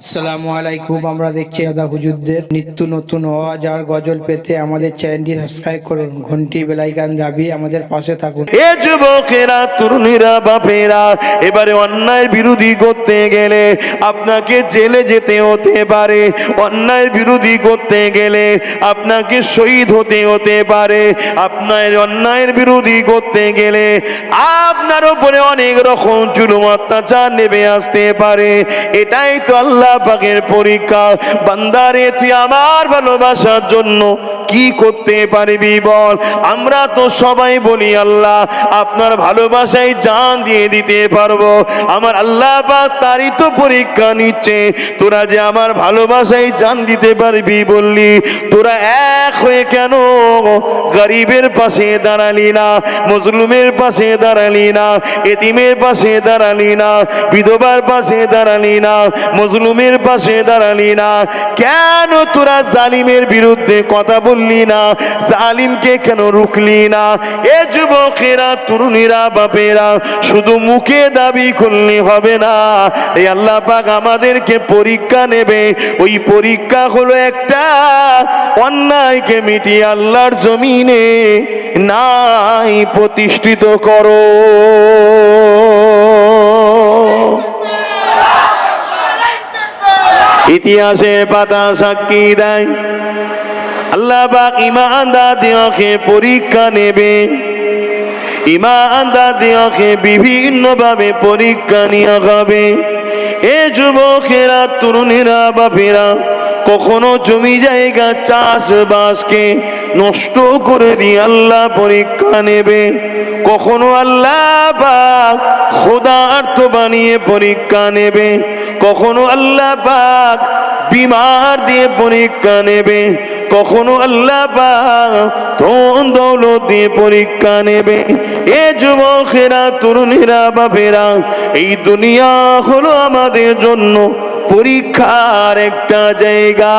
আসসালামু আলাইকুম, আমরা পাশে তরুণীরা করতে গেলে আপনাকে জেলে যেতে হতে পারে, অন্যায়ের বিরোধী করতে গেলে আপনাকে শহীদ হতে হতে পারে, আপনার অন্যায়ের বিরোধী করতে গেলে আপনার উপরে অনেক রকম জুলুম, অত্যাচার নেমে আসতে পারে। এটাই তো আল্লাহ পাকের পরীক্ষা। বান্দারে, তুই আমার ভালোবাসার জন্য কি করতে পারবি বল? আমরা তো সবাই বলি, আল্লাহ, আপনার ভালোবাসায় জান দিয়ে দিতে পারব। আমার আল্লাহ পাক তারই তো পরীক্ষা নিচ্ছে। তোরা যে আমার ভালোবাসায় জান দিতে পারবি বললি, তোরা এক হয়ে কেন গরিবের পাশে দাঁড়ালি না, মজলুমের পাশে দাঁড়ালি না, এতিমের পাশে দাঁড়ালি না, বিধবার পাশে দাঁড়ালি না, মজলুমের পাশে দাঁড়ালি না। কেন তোরা জালিমের বিরুদ্ধে কথা বললি না? জালিমকে কেন রুখলি না? এ যুবকেরা, তরুণীরা, বাপেরা, শুধু মুখে দাবি করলে হবে না। এই আল্লাহ পাক আমাদেরকে পরীক্ষা নেবে। ওই পরীক্ষা হলো একটা অন্যায়কে মিটিয়ে আল্লাহর জমিনে নাই প্রতিষ্ঠিত করো। ইতিহাসে পাতা সাক্ষী দেয়। আল্লাহ পাক ইমানদারদেরকে পরীক্ষা নেবে। ইমানদারদেরকে বিভিন্নভাবে পরীক্ষা নিয়ে হবে এ যুবকেরা, তরুণেরা বাপেরা কখনো জমি জায়গা চাষবাসকে নষ্ট করে দিয়ে আল্লাহ পরীক্ষা নেবে। কখনো আল্লাহ পাক খোদার্থ বানিয়ে পরীক্ষা নেবে। কখনো আল্লাহ পাক বিমার দিয়ে পরীক্ষা নেবে। কখনো আল্লাহ পাক ধন দৌলত দিয়ে পরীক্ষা নেবে। এ যুবকেরা, তরুণীরা, বাপেরা, এই দুনিয়া হলো আমাদের জন্য পরীক্ষার একটা জায়গা।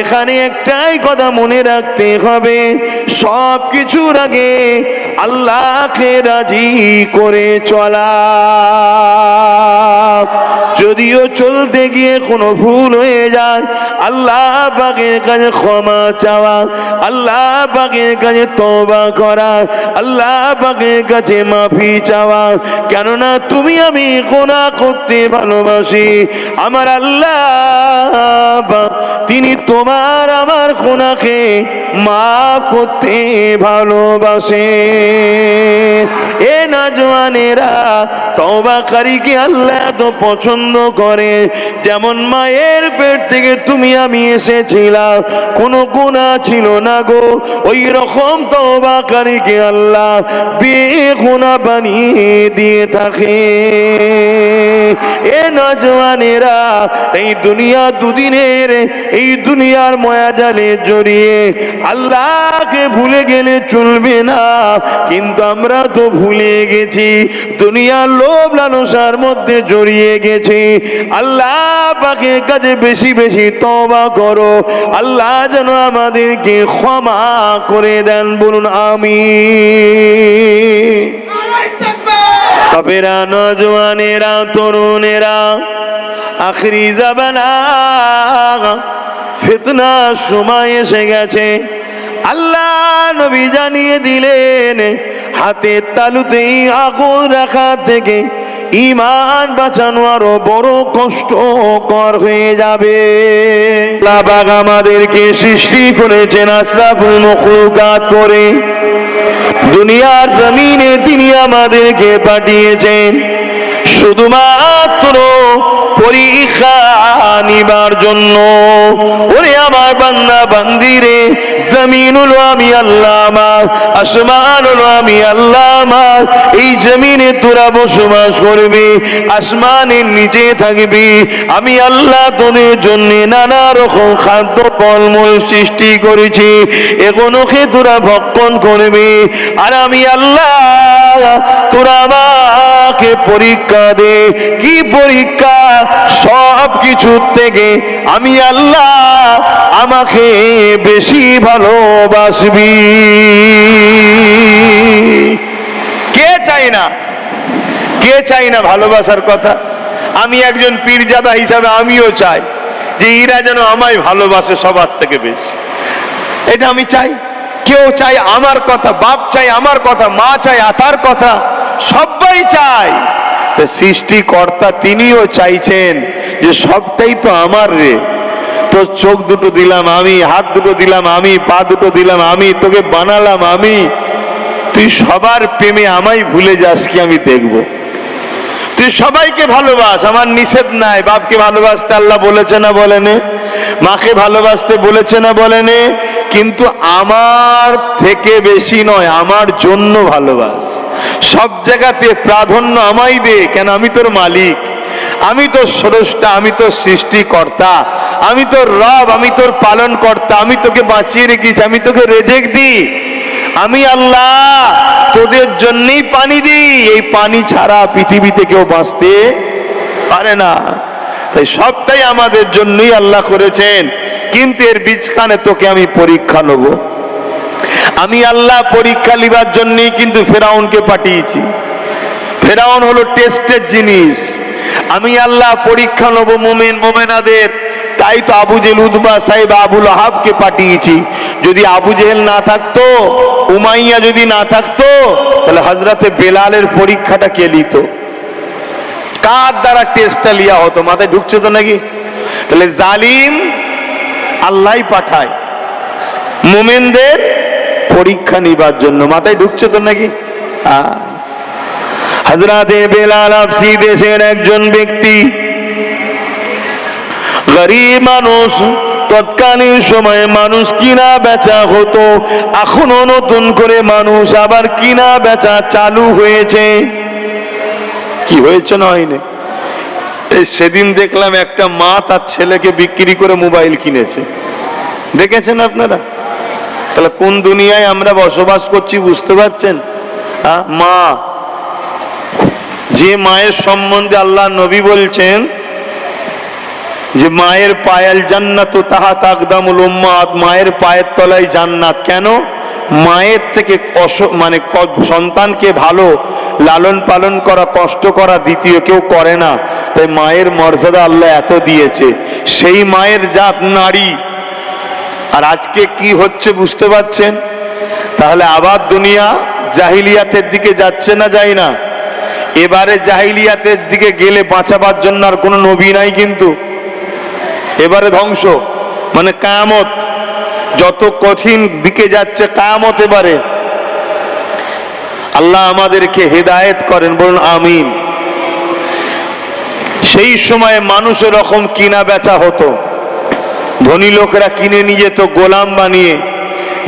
এখানে একটাই কথা মনে রাখতে হবে সব কিছুর আগে আল্লাহকে রাজি করে চলা। যদিও চলতে গিয়ে কোনো ভুল হয়ে যায়, আল্লাহ পাকের কাছে ক্ষমা চাওয়া, আল্লাহ পাকের কাছে তবা করা, আল্লাহ পাকের কাছে মাফি চাওয়া। কেননা তুমি আমি কোনা করতে ভালোবাসি। আমার আল্লাহ তিনি তোমার আমার কোনাকে মা করতে ভালোবাসে। না জোয়ানেরা তবাকারীকে আল্লাহ তো পছন্দ করে। যেমন মায়ের পেট থেকে তুমি আমি এসেছিলাম, কোনো গুণা ছিল না গো। ওই রকম তবাকারীকে আল্লাহ বেগুনা বানিয়ে দিয়ে থাকে। এ নজওয়ানেরা এই দুনিয়া দুদিনের, এই দুনিয়ার ময়া জালে জড়িয়ে আল্লাহকে ভুলে গেলে চলবে না। কিন্তু আমরা তো ভুলে গেছি, দুনিয়ার লোভ লালসার মধ্যে জড়িয়ে গেছি। আল্লাহ পাকে কাছে বেশি বেশি তবা করো। আল্লাহ যেন আমাদেরকে ক্ষমা করে দেন, বলুন আমি বাপেরা নজওয়ানেরা, তরুণেরা, আখরি জাবানা ফিতনা সময় এসে গেছে। আল্লাহ নবী জানিয়ে দিলেন হাতের তালুতেই আগুন রাখা থেকে ইমান বাঁচানো আরও বড় কষ্টকর হয়ে যাবে। লাবাগ আমাদেরকে সৃষ্টি করেছেন আশরাফুল মখলুকাত করে। দুনিয়ার জমিনে তিনি আমাদেরকে পাঠিয়েছেন। শুধুমাত্র পরীক্ষা নিবার জন্য। ওরে আমার বান্দা বান্দিরে জমিন হলো আমি আল্লাহ আমার আসমান হলো আমি আল্লাহ আমার এই জমিনে তোরা বসবাস করবি, আসমানের নিচে থাকবি। আমি আল্লাহ তোদের জন্য নানা রকম খাদ্য ফলমূল সৃষ্টি করেছি, এগুলোকে তোরা ভক্ষণ করবি। আর আমি আল্লাহ তোরা আমাকে পরীক্ষা দে, কি পরীক্ষা? সব কিছুর থেকে আমি আল্লাহ আমাকে বেশি ভালোবাসবি। কে চাই না? কে চাই না ভালোবাসার কথা? আমি একজন পীরজাদা হিসাবে আমিও চাই যে এরা যেন আমায় ভালোবাসে সবার থেকে বেশি। এটা আমি চাই। কেউ চাই আমার কথা, বাপ চাই আমার কথা, মা চাই আতার কথা সবাই তো সৃষ্টিকর্তা তিনিও চাইছেন যে সবটাই তো আমার রে। তো চোখ দুটো দিলাম আমি, হাত দুটো দিলাম আমি, পা দুটো দিলাম আমি, তোকে বানালাম আমি। তুই সবার প্রেমে আমায় ভুলে যাস কি আমি দেখব। তুই সবাইকে ভালোবাস, আমার নিষেধ নাই, বাপকে ভালোবাসতে আল্লাহ বলেছে না বলেনে? মাকে ভালোবাসতে বলেছে না বলেনে? কিন্তু আমার থেকে বেশি নয়, আমার জন্য ভালোবাস। সব জায়গাতে প্রাধান্য আমায় দে, কেন আমি তোর মালিক? আমি তোর স্রষ্টা, আমি তোর সৃষ্টিকর্তা, আমি তোর রব, আমি তোর পালন কর্তা আমি তোকে বাঁচিয়ে রেখেছি, আমি তোকে রেজেক দিই। আমি আল্লাহ তোদের জন্যই পানি দিই। এই পানি ছাড়া পৃথিবীতে কেউ বাঁচতে পারে না। তাই সবটাই আমাদের জন্যই আল্লাহ করেছেন। কিন্তু এর বীজখানে তোকে আমি পরীক্ষা নেব। আমি আল্লাহ পরীক্ষা লিবার জন্যই কিন্তু ফেরাউনকে পাঠিয়েছি। ফেরাউন হলো টেস্টের জিনিস। আমি আল্লাহ পরীক্ষা নেব মোমেন, মোমেনাদের। তাই তো আবু জেল উদ্বা সাহেব আবুল আহাবকে পাঠিয়েছি। যদি আবু জেহেল না থাকতো, উমাইয়া যদি না থাকতো, তাহলে হজরতে বেলালের পরীক্ষাটা কে নিত কার দ্বারা টেস্টটা লিয়া হতো? মাথায় ঢুকছে তো নাকি? তাহলে জালিম আল্লাহ পাঠায়। মোমেনদের পরীক্ষা নিবার জন্য। মাথায় ঢুকছে তো নাকি? হজরতে বেলাল আফসি দেশের একজন ব্যক্তি। গরিব মানুষ, তৎকালীন সময়ে মানুষ কিনা বেচা হতো, এখনও নতুন করে মানুষ আবার কিনা বেচা চালু হয়েছে। কি হয়েছে না হয়নি? সেদিন দেখলাম একটা মা তার ছেলেকে বিক্রি করে মোবাইল কিনেছে। দেখেছেন আপনারা? তাহলে কোন দুনিয়ায় আমরা বসবাস করছি বুঝতে পারছেন? মা। যে মায়ের সম্বন্ধে আল্লাহ নবী বলছেন, যে মায়ের পায়েল জান্নাত তাহা উম্মাত মায়ের পায়ের তলায় জান্নাত। কেন? মায়ের থেকে মানে সন্তানকে ভালো লালন পালন করা, কষ্ট করা দ্বিতীয় কেউ করে না। তাই মায়ের মর্যাদা আল্লাহ এত দিয়েছে। সেই মায়ের জাত নারী। আর আজকে কি হচ্ছে বুঝতে পারছেন? তাহলে আবার দুনিয়া জাহিলিয়াতের দিকে যাচ্ছে না যায় না। এবারে জাহিলিয়াতের দিকে গেলে বাঁচাবার জন্য আর কোনো নবী নাই কিন্তু। এবারে ধ্বংস। মানে কায়ামত। যত কঠিন দিকে যাচ্ছে কায়ামত পারে আল্লাহ আমাদেরকে হেদায়েত করেন, বলুন আমিন। সেই সময় মানুষ রকম কিনা বেচা হতো। ধনী লোকেরা কিনে নিয়ে যেত, গোলাম বানিয়ে।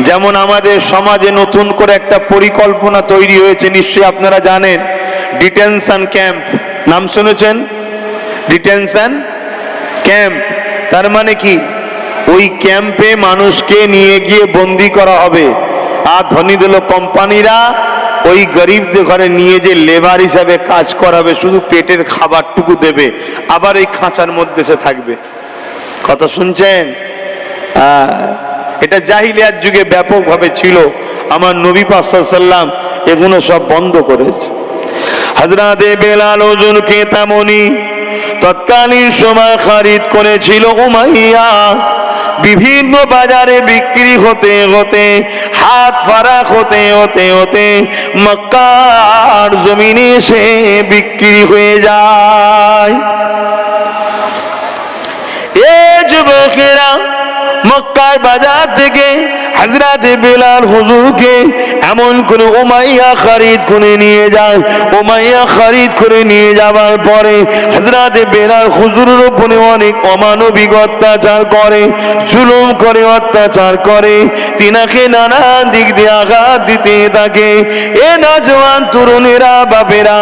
যেমন আমাদের সমাজে নতুন করে একটা পরিকল্পনা তৈরি হয়েছে, নিশ্চয়ই আপনারা জানেন, ডিটেনশন ক্যাম্প। নাম শুনেছেন? Detention camp. তার মানে কি? ওই ক্যাম্পে মানুষকে নিয়ে গিয়ে বন্দি করা হবে। আর ধনী দিল কোম্পানিরা ওই গরিবদের ঘরে নিয়ে যে লেবার হিসাবে কাজ করাবে, শুধু পেটের খাবারটুকু দেবে, আবার এই খাঁচার মধ্যে সে থাকবে। কথা শুনছেন? এটা জাহিলিয়ার যুগে ব্যাপকভাবে ছিল। আমার নবী পাসাল্লাম এগুলো সব বন্ধ করেছে। হাজরাতে বেলাল ওজনকে তেমনি তৎকালীন সময় খারিদ করেছিল উমাইয়া। বিভিন্ন বাজারে বিক্রি হতে হতে, হাত ফারাক হতে হতে হতে মক্কার জমিনে সে বিক্রি হয়ে যায়। এ যুবকেরা মক্কার বাজার থেকে হাজরাতে বেলাল হুজুরকে এমন করে ওমাইয়া খারিদ করে নিয়ে যায়। ওমাইয়া খারিদ করে নিয়ে যাওয়ার পরে হাজরাতে বেলাল হুজুরের উপরে অনেক অমানবিক অত্যাচার করে, জুলুম করে, অত্যাচার করে। তিনাকে নানা দিক দিয়ে আঘাত দিতে থাকে। এ নজওয়ান তরুণেরা, বাপেরা,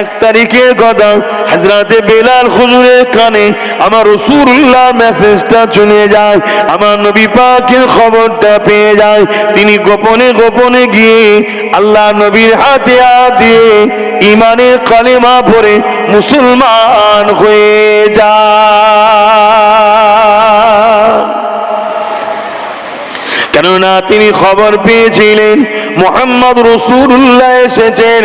এক তারিখের কথা হাজরাতে বেলাল হুজুরের কানে আমার রসুল্লাহ মেসেজটা চলে যায়। আমার নবী পাকের খবরটা পেয়ে যায়। তিনি গোপনে গোপনে গিয়ে আল্লাহ নবীর হাতে হাতে ইমানের কালেমা পড়ে মুসলমান হয়ে যায়। কেননা তিনি খবর পেয়েছিলেন, মোহাম্মদ রসুল্লাহ এসেছেন,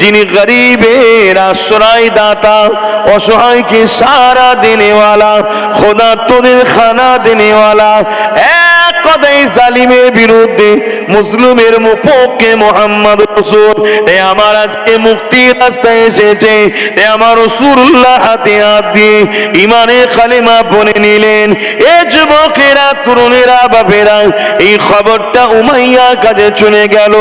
যিনি গরিবের আশ্রয় দাতা অসহায়কে সারা দেনেওয়ালা খোদা তোদের খানা দেনেওয়ালা কথাই জালিমের বিরুদ্ধে মুসলিমের পক্ষে মোহাম্মদ রসুল? এ আমার আজকে মুক্তির রাস্তায় এসেছে। এ আমার রসুল্লাহ হাতে হাত দিয়ে ইমানে খালিমা বনে নিলেন, এ যুবকেরা, তরুণেরা, বাপেরা, এই খবরটা উমাইয়ার কাছে চলে গেল।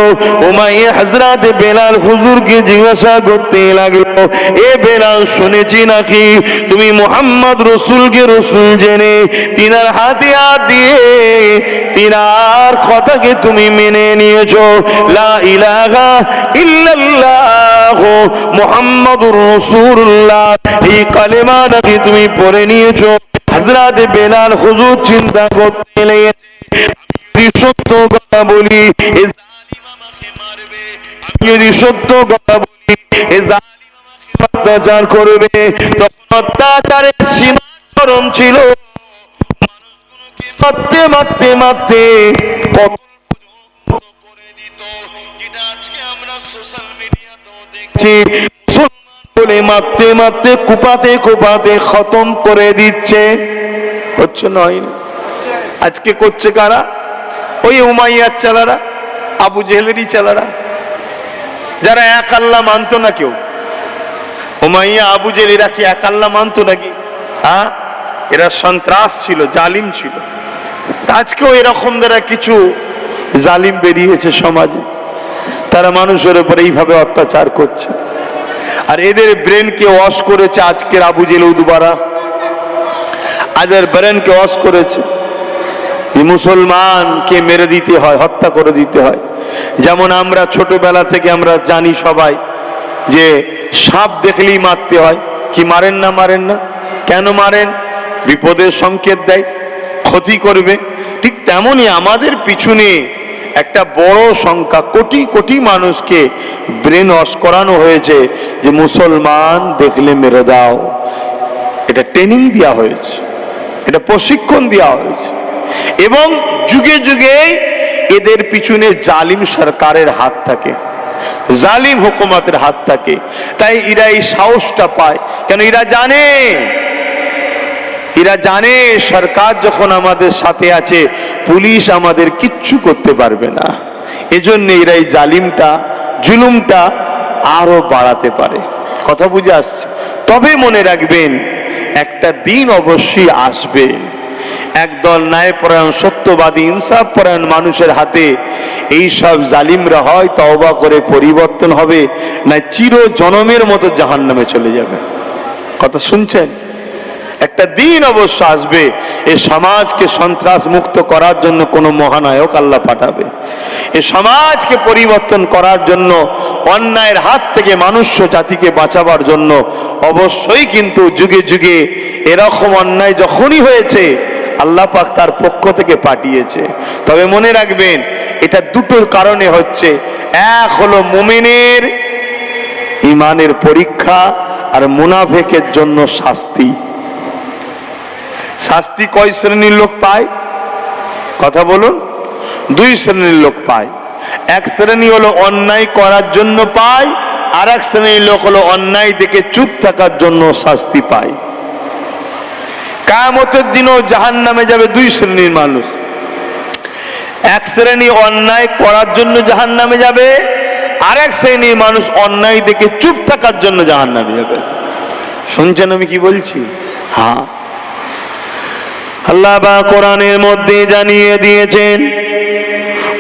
উমাইয়া হজরত বেলাল হুজুরকে জিজ্ঞাসা করতে লাগল, এ বেলাল, শুনেছি নাকি তুমি মোহাম্মদ রসুলকে রসুল জেনে তিনার হাতে হাত দিয়ে তিনার কথাকে তুমি মেনে নিয়েছো। লা ইলাহা ইল্লাল্লাহ মুহাম্মাদুর রাসূলুল্লাহ। এই কালেমা নাকি তুমি পড়ে নিয়েছো। হযরত বেলাল হুজুর চিন্তা করতে লেগেছে। সত্য কথা বলি যদি সত্য কথা বলি, এ অত্যাচার করবে। তখন অত্যাচারের সীমা চরম ছিল। মারতে মারতে মারতে। করে দিত যেটা আজকে আমরা সোশ্যাল মিডিয়াতেও দেখছি মুসলমান বলে মারতে মারতে কুপাতে কুপাতে খতম করে দিচ্ছে। হচ্ছে না আজকে করছে কারা? ওই উমাইয়ার চালারা আবু জেহেলেরই চালারা। যারা এক আল্লাহ মানতো না কেউ। উমাইয়া আবু জেলীরা কি এক আল্লাহ মানতো নাকি? হ্যাঁ এরা সন্ত্রাস ছিল জালিম ছিল। আজকেও এরকম দ্বারা কিছু জালিম বেরিয়েছে সমাজে। তারা মানুষের উপর এইভাবে অত্যাচার করছে। আর এদের ব্রেনকে ওয়াশ করেছে আজকের আবু জেল উদ্বারা। আদের ব্রেনকে ওয়াশ করেছে। মুসলমানকে মেরে দিতে হয়, হত্যা করে দিতে হয়। যেমন আমরা ছোটবেলা থেকে আমরা জানি সবাই যে সাপ দেখলেই মারতে হয়। কি মারেন না মারেন না। কেন মারেন? বিপদের সংকেত দেয়, ক্ষতি করবে। ঠিক তেমনই আমাদের পিছনে একটা বড় সংখ্যা কোটি কোটি মানুষকে ব্রেন ওয়াশ করানো হয়েছে যে মুসলমান দেখলে মেরে দাও। এটা ট্রেনিং দেওয়া হয়েছে, এটা প্রশিক্ষণ দেওয়া হয়েছে এবং যুগে যুগে এদের পিছনে জালিম সরকারের হাত থাকে, জালিম হুকুমতের হাত থাকে। তাই এরা এই সাহসটা পায়। কেন? এরা জানে এরা জানে সরকার যখন আমাদের সাথে আছে, পুলিশ আমাদের কিচ্ছু করতে পারবে না। এজন্য এরা এই জালিমটা, জুলুমটা আরও বাড়াতে পারে। কথা বুঝে আসছে? তবে মনে রাখবেন, একটা দিন অবশ্যই আসবে। একদল ন্যায়পরায়ণ, সত্যবাদী ইনসাফ পরায়ণ মানুষের হাতে এই সব জালিমরা হয়, তওবা করে পরিবর্তন হবে, না চির জনমের মতো জাহান নামে চলে যাবে। কথা শুনছেন? একটা দিন অবশ্য আসবে, এ সমাজকে সন্ত্রাস মুক্ত করার জন্য কোনো মহানায়ক আল্লাহ পাঠাবে। এ সমাজকে পরিবর্তন করার জন্য, অন্যায়ের হাত থেকে মানুষ জাতিকে বাঁচাবার জন্য অবশ্যই কিন্তু যুগে যুগে এরকম অন্যায় যখনই হয়েছে, আল্লাহ পাক তার পক্ষ থেকে পাঠিয়েছে। তবে মনে রাখবেন, এটা দুটোর কারণে হচ্ছে, এক হলো মুমিনের ইমানের পরীক্ষা আর মুনাফেকের জন্য শাস্তি। শাস্তি কয় শ্রেণির লোক পায়? কথা বলুন। দুই শ্রেণির লোক পায়। এক শ্রেণি হলো অন্যায় করার জন্য পায় আর এক শ্রেণির লোক হলো অন্যায় দেখে চুপ থাকার জন্য শাস্তি পায়। কায়ামতের দিনও জাহান নামে যাবে দুই শ্রেণির মানুষ। এক শ্রেণি অন্যায় করার জন্য জাহান নামে যাবে আর এক শ্রেণির মানুষ অন্যায় দেখে চুপ থাকার জন্য জাহান নামে যাবে। শুনছেন আমি কি বলছি? হ্যাঁ। আল্লাহ বা কোরআনের মধ্যে জানিয়ে দিয়েছেন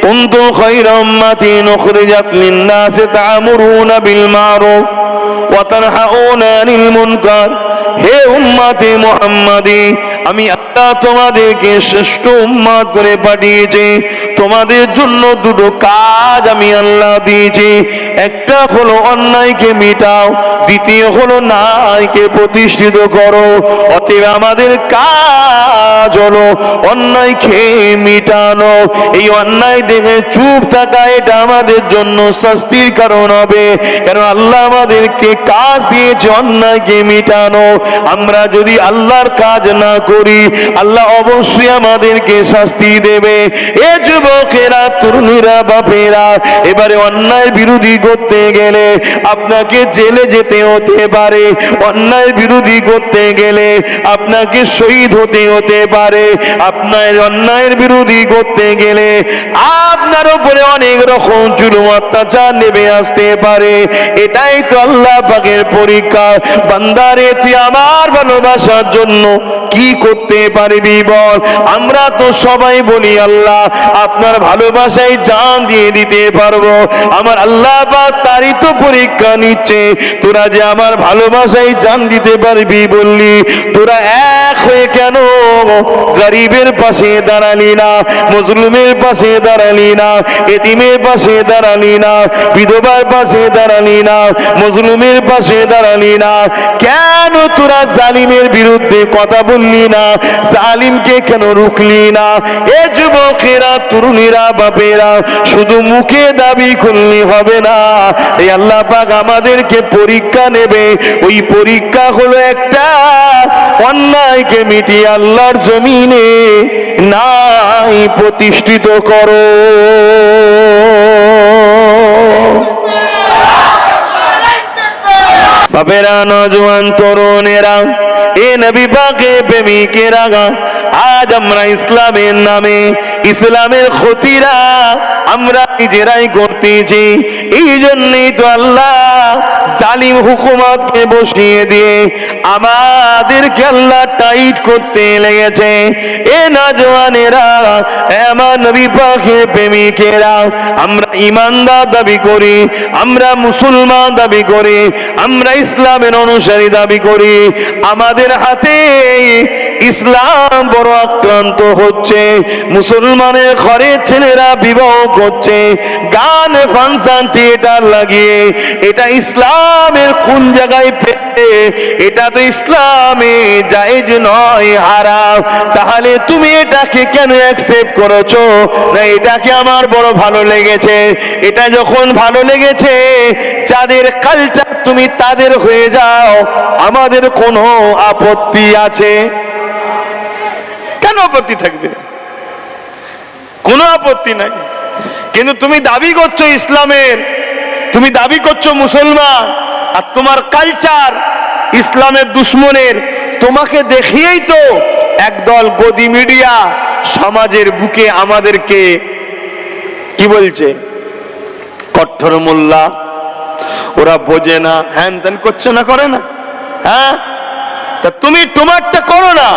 কুনতুম খায়রা উম্মাতিন উখরিজাত লিন-নাসি তা'মুরুনা বিল মা'রুফ ওয়া তানহাউনা আনিল মুনকার। হে উম্মতে মুহাম্মাদি আমি আল্লাহ তোমাদেরকে শ্রেষ্ঠ উম্মাদ করে পাঠিয়েছি। তোমাদের জন্য দুটো কাজ আমি আল্লাহ দিয়েছি। একটা হলো অন্যায়কে মিটাও, দ্বিতীয় হলো ন্যায়কে প্রতিষ্ঠিত করো। অতএব আমাদের কাজ হলো অন্যায়কে মিটানো। এই অন্যায় দেখে চুপ থাকা, এটা আমাদের জন্য শাস্তির কারণ হবে। কেন আল্লাহ আমাদেরকে কাজ দিয়েছে অন্যায়কে মিটানো। আমরা যদি আল্লাহর কাজ না করি, আল্লাহ অবশ্যই আমাদেরকে শাস্তি দেবে। এ যুবকেরা, তরুণীরা, বাপেরা, এবারে অন্যায় বিরোধী করতে গেলে আপনাকে জেলে যেতে হতে পারে অন্যায় বিরোধী করতে গেলে আপনাকে শহীদ হতে হতে পারে, আপনার অন্যায়ের বিরোধী করতে গেলে আপনার উপরে অনেক রকম জুলুম, অত্যাচার নেমে আসতে পারে। এটাই তো আল্লাহ পাকের পরীক্ষা। বান্দারে, তুই আমার ভালোবাসার জন্য কি করতে পারবি বল। আমরা তো সবাই বলি, আল্লাহ, আপনার ভালোবাসায় জান দিয়ে দিতে পারব। আমার আল্লাহ পাক তারই তো পরীক্ষা নিচ্ছে। তোরা যে আমার ভালোবাসায় জান দিতে পারবি বললি, তোরা এক হয়ে কেন গরিবের পাশে দাঁড়ালি না, মজলুমের পাশে দাঁড়ালি না, এতিমের পাশে দাঁড়ালি না, বিধবার পাশে দাঁড়ালি না, মজলুমের পাশে দাঁড়ালি না। কেন তোরা জালিমের বিরুদ্ধে কথা বললি না, জালিমকে কেন রুখলি না? এ যুবকেরা, তরুণীরা, বাপেরা, শুধু মুখে দাবি করলে হবে না। এই আল্লাহ পাক আমাদেরকে পরীক্ষা নেবে। ওই পরীক্ষা হলো একটা অন্যায়কে মিটিয়ে আল্লাহর জমিনে নাই প্রতিষ্ঠিত করো। বাপেরা নজওয়ান তরুণেরা, এ নবী পাকে প্রেমিকেরা আজ আমরা ইসলামের নামে, ইসলামের ক্ষতিরা আমরা নিজেরাই করতেছি। এই জন্যই তো আল্লাহ জালিম হুকুমতকে বসিয়ে দিয়ে আমাদেরকে আল্লাহ টাইট করতে লেগেছে। এ নজওয়ানেরা এমন নবী পাকে প্রেমিকেরা, আমরা ইমানদার দাবি করি, আমরা মুসলমান দাবি করি, আমরা ইসলামের অনুসারী দাবি করি, আমাদের হাতে ইসলাম বড় আক্রান্ত হচ্ছে। মুসলমানের ঘরে ছেলেরা বিবাহ করছে। গান ফাংশন থিয়েটার লাগিয়ে। এটা ইসলামের কোন জায়গায় ফেলে? এটা তো ইসলামে জায়েজ নয়, হারাম। তাহলে তুমি এটাকে কেন অ্যাকসেপ্ট করেছ? না, এটাকে আমার বড় ভালো লেগেছে। এটা যখন ভালো লেগেছে, যাদের কালচার তুমি তাদের হয়ে যাও, আমাদের কোনো আপত্তি আছে? কেন আপত্তি থাকবে? কোনো আপত্তি নাই। কিন্তু তুমি দাবি করছ ইসলামের, তুমি দাবি করছ মুসলমান, আর তোমার কালচার ইসলামের দুশ্মনের, তোমাকে দেখিয়েই তো একদল গদি মিডিয়া সমাজের বুকে আমাদেরকে কি বলছে? কঠোর মোল্লা, ওরা বোঝে না, হ্যান ত্যান করছে না, করে না। হ্যাঁ? তা তুমি তোমারটা করো না।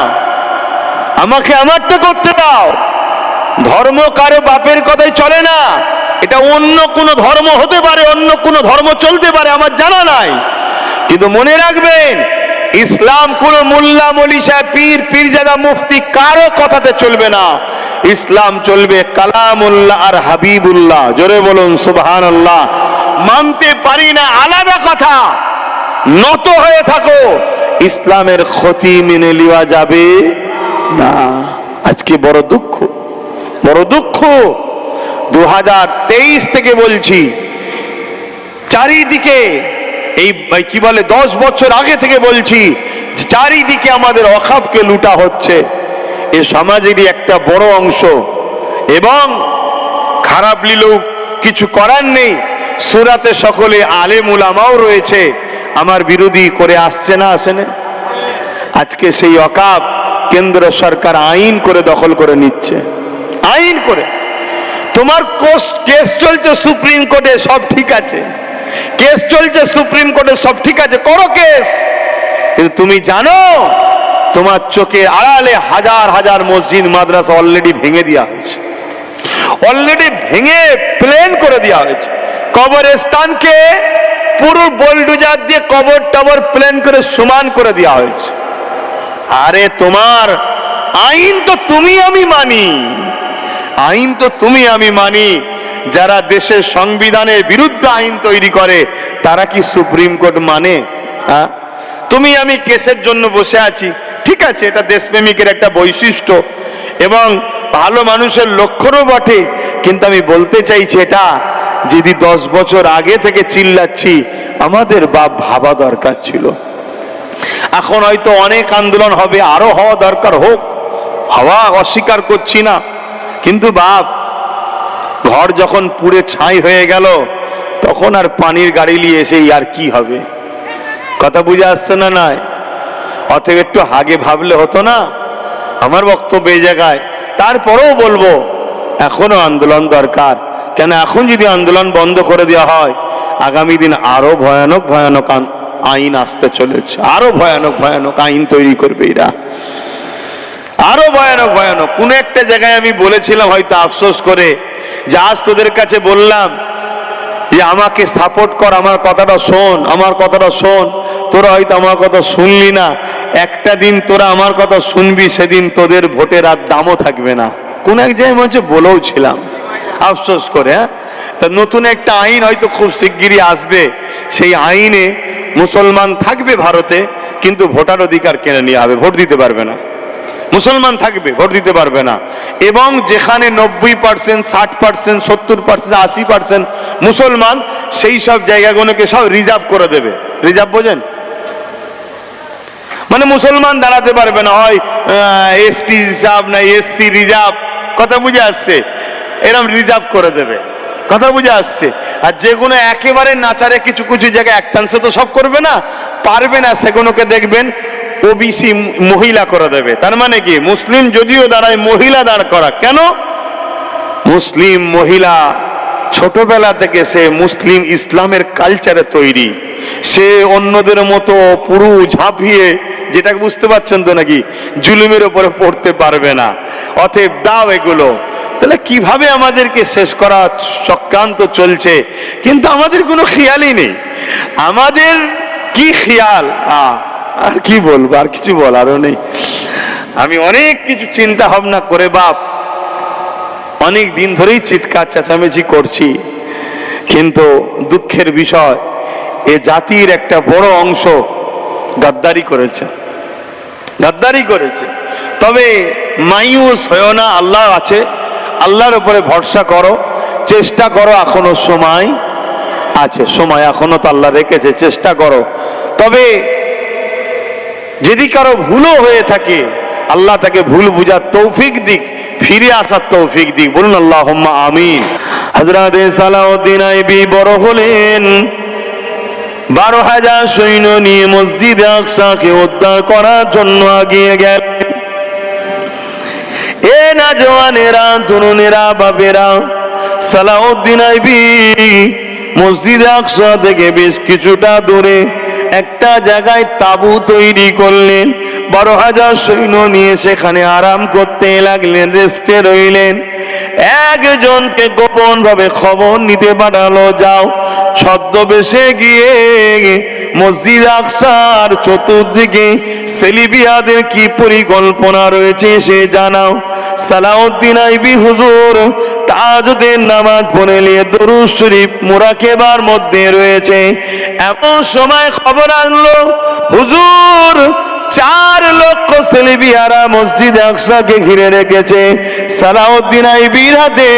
আমাকে আমারটা করতে দাও। ধর্ম কারও বাপের কথাই চলে না। এটা অন্য কোনো ধর্ম হতে পারে, অন্য কোনো ধর্ম চলতে পারে, আমার জানা নাই। কিন্তু মনে রাখবেন, ইসলাম কোন মোল্লা মলিশা পীর, পীরজাদা মুফতি কারও কথাতে চলবে না। ইসলাম চলবে কালামুল্লাহ আর হাবিবুল্লাহ। জোরে বলুন সুবহান আল্লাহ মানতে পারি না, আলাদা কথা। নত হয়ে থাকো। ইসলামের ক্ষতি মেনে নেওয়া যাবে। না, আজকে বড় দুঃখ। বড় দুঃখ। দু হাজার তেইশ থেকে বলছি, চারিদিকে এই কি বলে, দশ বছর আগে থেকে বলছি চারিদিকে আমাদের অখাবকে লুটা হচ্ছে। এ সমাজেরই একটা বড় অংশ। এবং খারাপ লিলেও কিছু করার নেই। সুরাতে সকলে আলেম উলামাও রয়েছে। আমার বিরোধী করে আসছে না আসে না আজকে সেই অকাপ কেন্দ্র সরকার আইন করে দখল করে নিচ্ছে। আইন করে। তোমার কোস- চলছে সুপ্রিম কোর্টে, সব ঠিক আছে। কেস চলছে সুপ্রিম কোর্টে, সব ঠিক আছে। করো কেস। কিন্তু তুমি জানো, তোমার চোখে আড়ালে হাজার হাজার মসজিদ, মাদ্রাসা অলরেডি ভেঙে দেওয়া হয়েছে। অলরেডি ভেঙে প্লেন করে দেওয়া হয়েছে। কবরস্থানকে পুরো বোলডুজার দিয়ে কবর টবর প্লেন করে সমান করে দেওয়া হয়েছে। আরে তোমার আইন তো তুমি আমি মানি। আইন তো তুমি আমি মানি। যারা দেশের সংবিধানের বিরুদ্ধে আইন তৈরি করে, তারা কি সুপ্রিম কোর্ট মানে? হ্যাঁ তুমি আমি কেসের জন্য বসে আছি। ঠিক আছে, এটা দেশপ্রেমিকের একটা বৈশিষ্ট্য। এবং ভালো মানুষের লক্ষণও বটে। কিন্তু আমি বলতে চাইছি এটা, যদি দশ বছর আগে থেকে চিল্লাচ্ছি, আমাদের বাপ ভাবা দরকার ছিল। এখন হয়তো অনেক আন্দোলন হবে, আরও হওয়া দরকার হোক। হওয়া অস্বীকার করছি না। কিন্তু বাপ, ঘর যখন পুড়ে ছাই হয়ে গেল, তখন আর পানির গাড়ি নিয়ে এসে আর কি হবে? কথা বুঝে আসছে না নয় অতএব একটু আগে ভাবলে হতো না? আমার বক্তব্য এই জায়গায়। তারপরেও বলব, এখনও আন্দোলন দরকার। কেন, এখন যদি আন্দোলন বন্ধ করে দেওয়া হয়, আগামী দিন আরও ভয়ানক ভয়ানক আইন আসতে চলেছে। আরও ভয়ানক ভয়ানক আইন তৈরি করবে এরা। আরও ভয়ানক ভয়ানক। কোন একটা জায়গায় আমি বলেছিলাম হয়তো আফসোস করে, যে আজ তোদের কাছে বললাম যে, আমাকে সাপোর্ট কর, আমার কথাটা শোন, আমার কথাটা শোন। তোরা হয়তো আমার কথা শুনলি না। একটা দিন তোরা আমার কথা শুনবি, সেদিন তোদের ভোটের আর দামও থাকবে না। কোন এক জায়গায় মনে হচ্ছে বলেও ছিলাম, আফসোস করে হ্যাঁ? তা নতুন একটা আইন হয়তো খুব শিগগিরই আসবে। সেই আইনে মুসলমান থাকবে ভারতে, কিন্তু ভোটার অধিকার কেনে নেওয়া হবে, ভোট দিতে পারবে না। মুসলমান থাকবে, ভোট দিতে পারবে না। এবং যেখানে নব্বই পার্সেন্ট ষাট পার্সেন্ট সত্তর পার্সেন্ট আশি পার্সেন্ট মুসলমান, সেই সব জায়গাগুলোকে সব রিজার্ভ করে দেবে। রিজার্ভ বোঝেন? মানে মুসলমান দাঁড়াতে পারবে না, হয় এসটি রিজার্ভ না এসসি রিজার্ভ কথা বুঝে আসছে? এরকম রিজার্ভ করে দেবে। কথা বুঝে আসছে। আর যেগুলো একেবারে নাচারে কিছু কিছু জায়গায় এক চান্সে তো সব করবে না, পারবে না, সেগুলোকে দেখবেন ওবিসি মহিলা করে দেবে। তার মানে কি? মুসলিম যদিও দাঁড়ায়, মহিলা দাঁড় করা। কেন? মুসলিম মহিলা ছোটবেলা থেকে সে মুসলিম ইসলামের কালচারে তৈরি। সে অন্যদের মতো পুরু ঝাঁপিয়ে যেটা বুঝতে পারছেন তো নাকি? জুলুমের উপরে পড়তে পারবে না। অতএব দাও এগুলো। তাহলে কীভাবে আমাদেরকে শেষ করা চক্রান্ত চলছে। কিন্তু আমাদের কোনো খেয়ালই নেই। আমাদের কি খেয়াল? আর কি বলব, আর কিছু বলারও নেই। আমি অনেক কিছু চিন্তা ভাবনা করে বাপ, অনেক দিন ধরেই চিৎকার চেঁচামেচি করছি। কিন্তু দুঃখের বিষয়, এ জাতির একটা বড় অংশ গাদ্দারি করেছে। গাদ্দারি করেছে। তবে মাইউস হয়েও না, আল্লাহ আছে। আল্লাহর উপরে ভরসা করো। চেষ্টা করো এখনও সময় আছে, সময় এখনও তো আল্লাহ রেখেছে, চেষ্টা করো। তবে যদি কারও ভুলও হয়ে থাকে, আল্লাহ তাকে ভুল বুঝার তৌফিক দিক, ফিরে আসার তৌফিক দিক, বলুন আল্লাহ আমিন। হজরত সালাউদ্দিন আইবি বড় হলেন। বারো হাজার সৈন্য নিয়ে মসজিদ আকসাকে উদ্ধার করার জন্য আগিয়ে গেল এ না জওয়ানেরা, তরুণেরা, বাপেরা সালাউদ্দিন আইবি মসজিদ আকসা থেকে বেশ কিছুটা দূরে একটা জায়গায় তাবু তৈরি করলেন। বারো হাজার সৈন্য নিয়ে সেখানে আরাম করতে লাগলেন, রেস্টে রইলেন। একজনকে গোপন ভাবে খবর নিতে পাঠালো, যাও, ছদ্মবেশে গিয়ে মসজিদ আকসার চতুর্দিকে সেলিবিয়াদের কি পরিকল্পনা রয়েছে সে জানাও। সালাউদ্দিন আইবি হুজুর তাজুদের নামাজ পড়ে নিয়ে দরুদ শরীফ মুরাকেবার মধ্যে রয়েছে। এমন সময় খবর আনলো, হুজুর, চার লক্ষ সেলিবিয়ারা মসজিদ আকসাকে ঘিরে রেখেছে। সালাউদ্দিন আইবির হাতে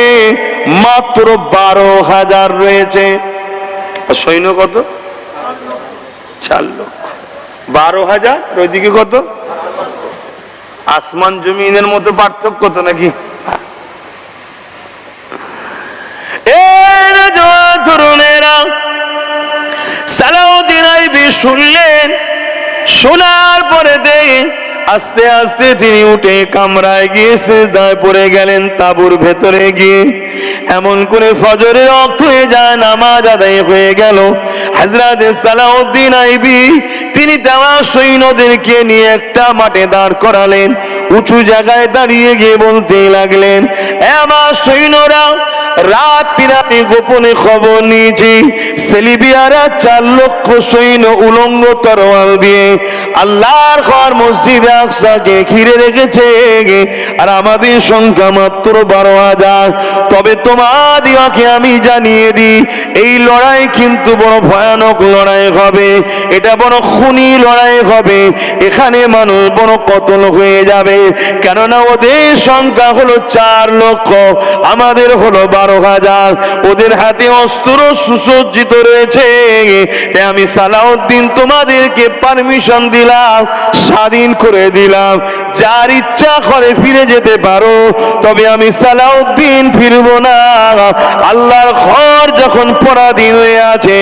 মাত্র বারো হাজার রয়েছে। সৈন্য কত? চার লক্ষ। বারো হাজার, ওইদিকে কত? আসমান জমিনের মতো পার্থক্য তো নাকি? শুনলেন, শোনার পরে দেখে আস্তে আস্তে তিনি উঠে কামরায় গিয়ে সেজদায় পড়ে গেলেন তাবুর ভেতরে গিয়ে। এমন করে ফজরের রক্ত হয়ে যায়, নামাজ আদায় হয়ে গেল। হাজরাত সালাউদ্দিন আইবি, তিনি দেওয়া সৈন্যদেরকে নিয়ে একটা মাঠে দাঁড় করালেন, উঁচু জায়গায় দাঁড়িয়ে গিয়ে বলতে লাগলেন, "এ আমার সৈন্যরা রাত আমি গোপনে খবর নিয়েছি সেলিবিয়ারা চার লক্ষ সৈন্য উলঙ্গ তরোয়াল দিয়ে আল্লাহর ঘর মসজিদ আকসাকে ঘিরে রেখেছে। আর আমাদের সংখ্যা মাত্র বারো হাজার। তবে তোমাদিওকে আমি জানিয়ে দিই, এই লড়াই কিন্তু বড় ভয়ানক লড়াই হবে। এটা বড় খুনি লড়াই হবে। এখানে মানুষ বড় কতল হয়ে যাবে। কেননা ওদের সংখ্যা হলো চার লক্ষ, আমাদের হলো বারো বারো হাজার। ওদের হাতে অস্ত্র সুসজ্জিত রয়েছে। তাই আমি সালাউদ্দিন তোমাদেরকে পারমিশন দিলাম, স্বাধীন করে দিলাম। যার ইচ্ছা করে ফিরে যেতে পারো, তবে আমি সালাউদ্দিন ফিরব না। আল্লাহর ঘর যখন পরাধীন হয়ে আছে,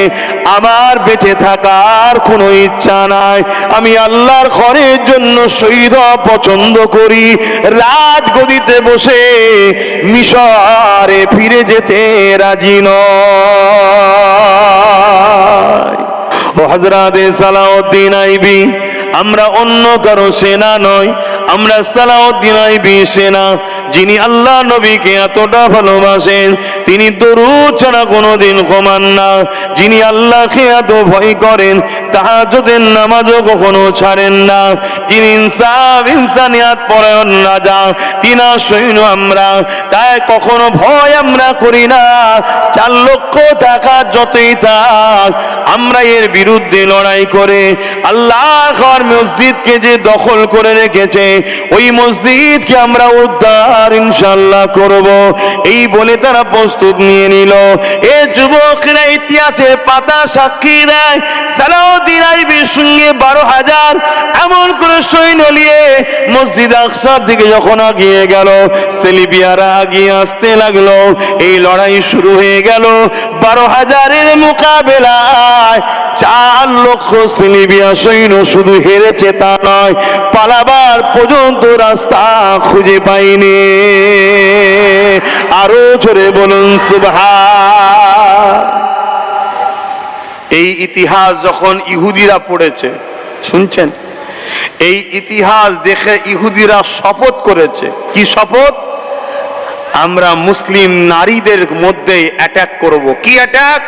আমার বেঁচে থাকার কোনো ইচ্ছা নাই। আমি আল্লাহর ঘরের জন্য শহীদ পছন্দ করি। রাজগদিতে বসে মিশরে ফিরে যেতে রাজি নয়। ও হজরাতে সালাউদ্দিন আইবি, আমরা অন্য কারও সেনা নয় আমরা সালাউদ্দিন আইবি সেনা, যিনি আল্লাহ নবীকে এতটা ভালোবাসেন, তিনি দরুদ ছাড়া কোনোদিন কমান না। যিনি আল্লাহকে এত ভয় করেন তাহাজুদের নামাজও কখনো ছাড়েন না। যিনি ইনসাফ, ইনসানিয়াত পরায়ণ রাজা তিনা সৈন্য আমরা। তাই কখনো ভয় আমরা করি না। চার লক্ষ টাকা যতই থাক, আমরা এর বিরুদ্ধে লড়াই করে। আল্লাহ ঘর মসজিদকে যে দখল করে রেখেছে, ওই মসজিদকে আমরা উদ্ধার ইনশাল্লাহ করব। এই বলে তারা প্রস্তুত নিয়ে নিল। এ যুবকরা ইতিহাসের পাতা সাক্ষী দেয়। সালাউদ্দিন আইবির সঙ্গে বারো হাজার এমন সৈন্য নিয়ে মসজিদ যখন গেল, সেলিবিয়ারা আসতে লাগল। এই লড়াই শুরু হয়ে গেল বারো হাজারের মোকাবেলায়। চার লক্ষ সেলিবিয়া সৈন্য শুধু হেরেছে তা নয়, পালাবার পর্যন্ত রাস্তা খুঁজে পাইনি আরও জোরে বলুন সুভা এই ইতিহাস যখন ইহুদিরা পড়েছে, শুনছেন? এই ইতিহাস দেখে ইহুদিরা শপথ করেছে। কি শপথ? আমরা মুসলিম নারীদের মধ্যে অ্যাটাক করব। কি অ্যাটাক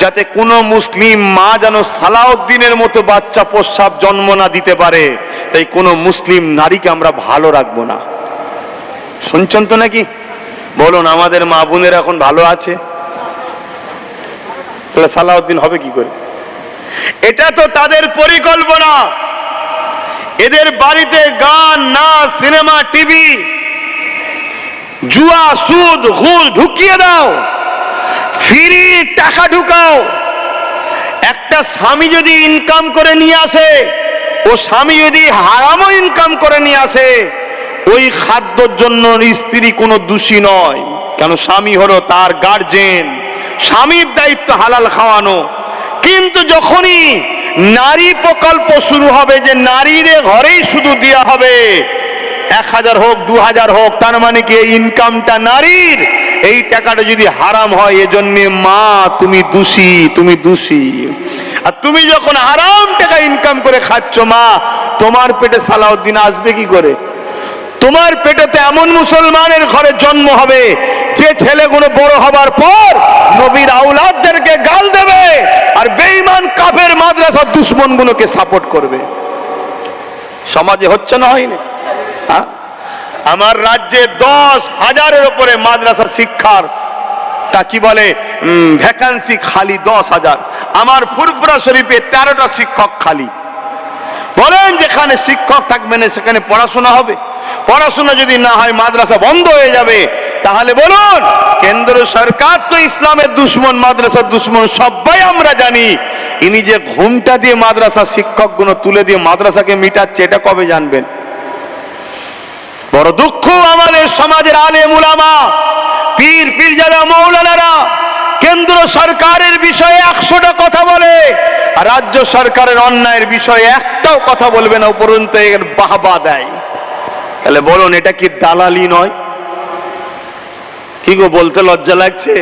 যাতে কোনো মুসলিম মা যেন সালাউদ্দিনের মতো বাচ্চা প্রস্রাব জন্ম না দিতে পারে, তাই কোনো মুসলিম নারীকে আমরা ভালো রাখব না। শুনছেন তো নাকি? বলুন, আমাদের মা বোনের এখন ভালো আছে? তাহলে সালাউদ্দিন হবে কি করে? এটা তো তাদের পরিকল্পনা। এদের বাড়িতে গান, নাচ, সিনেমা, টিভি, জুয়া, সুদ, ঘুষ ঢুকিয়ে দাও। ফিরি টাকা ঢুকাও। একটা স্বামী যদি ইনকাম করে নিয়ে আসে, ও স্বামী যদি হারামও ইনকাম করে নিয়ে আসে, ওই খাদ্যর জন্য স্ত্রী কোনো দোষী নয়। কেন স্বামী হলো তার গার্জেন স্বামীর দায়িত্ব হালাল খাওয়ানো। কিন্তু যখনই নারী প্রকল্প শুরু হবে যে নারীরে ঘরেই শুধু দেওয়া হবে, এক হাজার হোক, দু হাজার হোক, তার মানে কি ইনকামটা নারীর? এই টাকাটা যদি হারাম হয়, এজন্য মা, তুমি দোষী তুমি দোষী। আর তুমি যখন হারাম টাকা ইনকাম করে খাচ্ছ মা, তোমার পেটে সালাউদ্দিন আসবে কি করে? তোমার পেটেতে এমন মুসলমানের ঘরে জন্ম হবে, যে ছেলেগুলো বড় হবার পর নবীর আউলাদদেরকে গাল দেবে আর বেঈমান কাফের মাদ্রাসার দুশ্মনগুলোকে সাপোর্ট করবে। সমাজে হচ্ছে না হয়নি? হ্যাঁ? আমার রাজ্যে দশ হাজারের উপরে মাদ্রাসার শিক্ষার, তা কি বলে ভ্যাকান্সি খালি দশ হাজার। আমার ফুরপুরা শরীফে তেরোটা শিক্ষক খালি। বলেন যেখানে শিক্ষক থাকবে না, সেখানে পড়াশোনা হবে। পড়াশোনা যদি না হয়, মাদ্রাসা বন্ধ হয়ে যাবে। তাহলে বলুন, কেন্দ্র সরকার তো ইসলামের দুশ্মন, মাদ্রাসার দুশ্মন সবাই আমরা জানি। ইনি যে ঘুমটা দিয়ে মাদ্রাসা শিক্ষকগুলো তুলে দিয়ে মাদ্রাসাকে মিটাচ্ছে, এটা কবে জানবেন? বড় দুঃখ আমাদের সমাজের আলে মুলামা পীর, পীরজাদা, মৌলানারা, কেন্দ্র সরকারের বিষয়ে একশোটা কথা বলে রাজ্য সরকারের অন্যায়ের বিষয়ে একটাও কথা বলবে না, উপরন্ত এর বাহবা দেয়। তাহলে বলুন এটা কি দালালি নয়? কি গো বলতে লজ্জা লাগছে?